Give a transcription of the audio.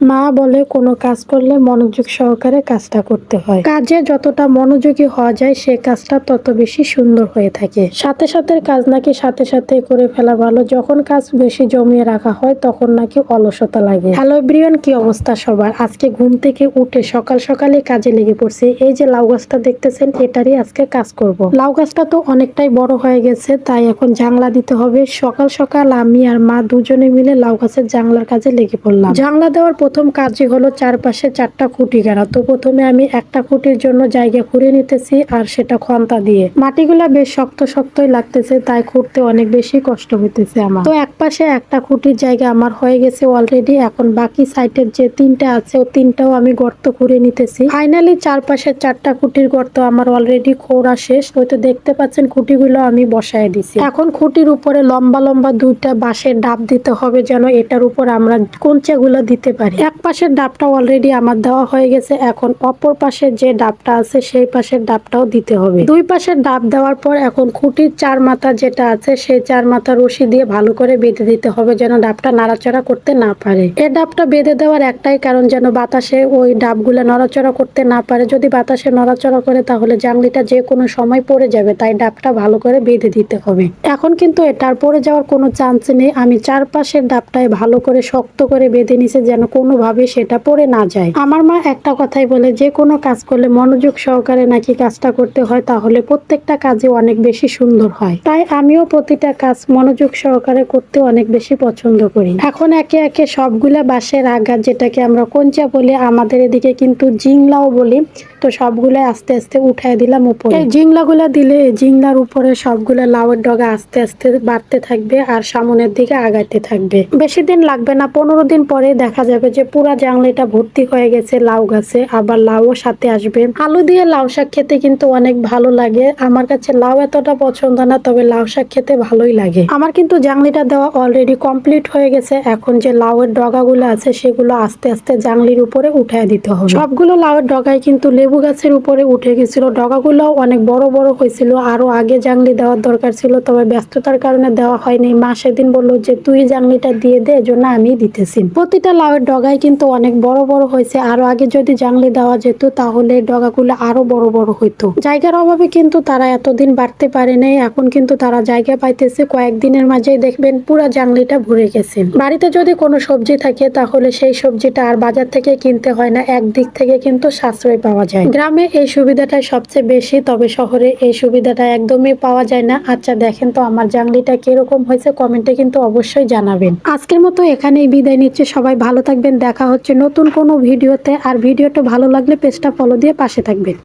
মা বলে, কোনো কাজ করলে মনোযোগ সহকারে কাজটা করতে হয়। কাজে যতটা মনোযোগী হওয়া যায়, সে কাজটা তত বেশি সুন্দর হয়ে থাকে। সাথে সাথে কাজ নাকি সাথে সাথে করে ফেলা ভালো। যখন কাজ বেশি জমিয়ে রাখা হয়, তখন নাকি অলসতা লাগে। হ্যালো ব্রিয়ন কি অবস্থা সবার? আজকে ঘুম থেকে উঠে সকাল সকালে কাজে লেগে পড়ছি। এই যে লাউ গাছটা দেখতেছেন, এটারই আজকে কাজ করব। লাউ গাছটা তো অনেকটাই বড় হয়ে গেছে, তাই এখন জাংলা দিতে হবে। সকাল সকাল আমি আর মা দুজনে মিলে লাউ গাছের জাংলার কাজে লেগে পড়লাম। জাংলা দেওয়ার প্রথম কাজই হলো চারপাশে চারটা খুঁটি গাড়া তো প্রথমে আমি একটা খুঁটির জন্য জায়গা খুঁড়ে নিতেছি আর সেটা খন্তা দিয়ে। মাটিগুলা বেশ শক্ত শক্তই লাগতেছে, তাই খুঁড়তে অনেক বেশি কষ্ট হইতেছে আমার। তো এক পাশে একটা খুঁটির জায়গা আমার হয়ে গেছে অলরেডি এখন বাকি সাইডের যে তিনটা আছে, ও তিনটাও আমি গর্ত খুঁড়ে নিতেছি। ফাইনালি চারপাশে চারটা খুঁটির গর্ত আমার অলরেডি খোঁড়া শেষ ওই তো দেখতে পাচ্ছেন খুঁটিগুলো আমি বসায় দিছি। এখন খুঁটির উপরে লম্বা লম্বা দুইটা বাঁশের ডাব দিতে হবে যেন এটার উপর আমরা কঞ্চাগুলো দিতে পারি। এক পাশের ডাবটা অলরেডি আমার দেওয়া হয়ে গেছে, এখন অপর পাশের যে ডাবটা আছে, সেই পাশের ডাবটাও দিতে হবে। দুই পাশের ডাব দেওয়ার পর এখন খুঁটির চার মাথা যেটা আছে, সেই চার মাথা রশি দিয়ে ভালো করে বেঁধে দিতে হবে যেন ডাবটা নাড়াচড়া করতে না পারে। এই ডাবটা বেঁধে দেওয়ার একটাই কারণ যেন বাতাসে ওই ডাবগুলো নড়াচড়া করতে না পারে। যদি বাতাসে নড়াচড়া করে, তাহলে জাংলিটা যে কোনো সময় পড়ে যাবে, তাই ডাবটা ভালো করে বেঁধে দিতে হবে। এখন কিন্তু এটার পড়ে যাওয়ার কোনো চান্স নেই। আমি চারপাশের ডাবটায় ভালো করে শক্ত করে বেঁধে নিছে যেন কোনোভাবে সেটা পড়ে না যায়। আমার মা একটা কথাই বলে, যে কোনো কাজ করলে মনোযোগ সহকারে নাকি কাজটা করতে হয়, তাহলে প্রত্যেকটা কাজে অনেক বেশি সুন্দর হয়। তাই আমিও প্রতিটা কাজ মনোযোগ সহকারে করতে অনেক বেশি পছন্দ করি। এখন একে একে সবগুলা বাঁশের আঘাত, যেটাকে আমরা কঞ্চা বলি, আমাদের এদিকে কিন্তু জিংলাও বলি, তো সবগুলো আস্তে আস্তে উঠাই দিলাম উপরে। এই জিংলাগুলা দিলে জিংলার উপরে সবগুলা লাউয়ের ডগা আস্তে আস্তে বাড়তে থাকবে আর সামনের দিকে আগাইতে থাকবে। বেশি দিন লাগবে না, পনেরো দিন পরে দেখা যাবে যে পুরা জাংলিটা ভর্তি হয়ে গেছে লাউ গাছে, আবার লাউও সাথে আসবে। আলু দিয়ে লাউ শাক খেতে কিন্তু অনেক ভালো লাগে। আমার কাছে লাউ এতটা পছন্দ না, তবে লাউ শাক খেতে ভালোই লাগে। আমার কিন্তু জাংলিটা দেওয়া অলরেডি কমপ্লিট হয়ে গেছে। এখন যে লাউয়ের ডগাগুলো আছে, সেগুলো আস্তে আস্তে জাংলির উপরে উঠায় দিতে হবে। সবগুলো লাউয়ের ডগায় কিন্তু লেবু গাছের উপরে উঠে গেছিল। ডগাগুলো অনেক বড় বড় হয়েছিল। আরও আগে জাংলি দেওয়ার দরকার ছিল, তবে ব্যস্ততার কারণে দেওয়া হয়নি। মা সেদিন বলল যে, তুই জাংলিটা দিয়ে দে, এজন্য আমি দিতেছি। প্রতিটা লাউয়ের ডগায় কিন্তু অনেক বড় বড় হয়েছে। আরও আগে যদি জাংলি দেওয়া যেত, তাহলে ডগাগুলো আরও বড় বড় হইতো। জায়গার অভাবে কিন্তু তারা এতদিন বাড়তে পারে নাই। এখন কিন্তু তারা জায়গা পাইতেছে। কয়েকদিনের মাঝে দেখবেন পুরা জাংলিটা ভরে গেছে। বাড়িতে যদি কোনো সবজি থাকে, তাহলে সেই সবজিটা আর বাজার থেকে কিনতে হয় না। একদিক থেকে কিন্তু সাশ্রয় পাওয়া যায়। গ্রামে এই সুবিধাটা সবচেয়ে বেশি, তবে শহরে এই সুবিধাটা একদমই পাওয়া যায় না। আচ্ছা দেখেন তো আমার জাংলিটা কীরকম হয়েছে। কমেন্টে কিন্তু অবশ্যই জানাবেন। আজকের মতো এখানেই বিদায় নিচ্ছে। সবাই ভালো থাকবেন দেখা হচ্ছে নতুন কোনো ভিডিওতে। আর ভিডিওটা ভালো লাগলে পেজটা ফলো দিয়ে পাশে থাকবেন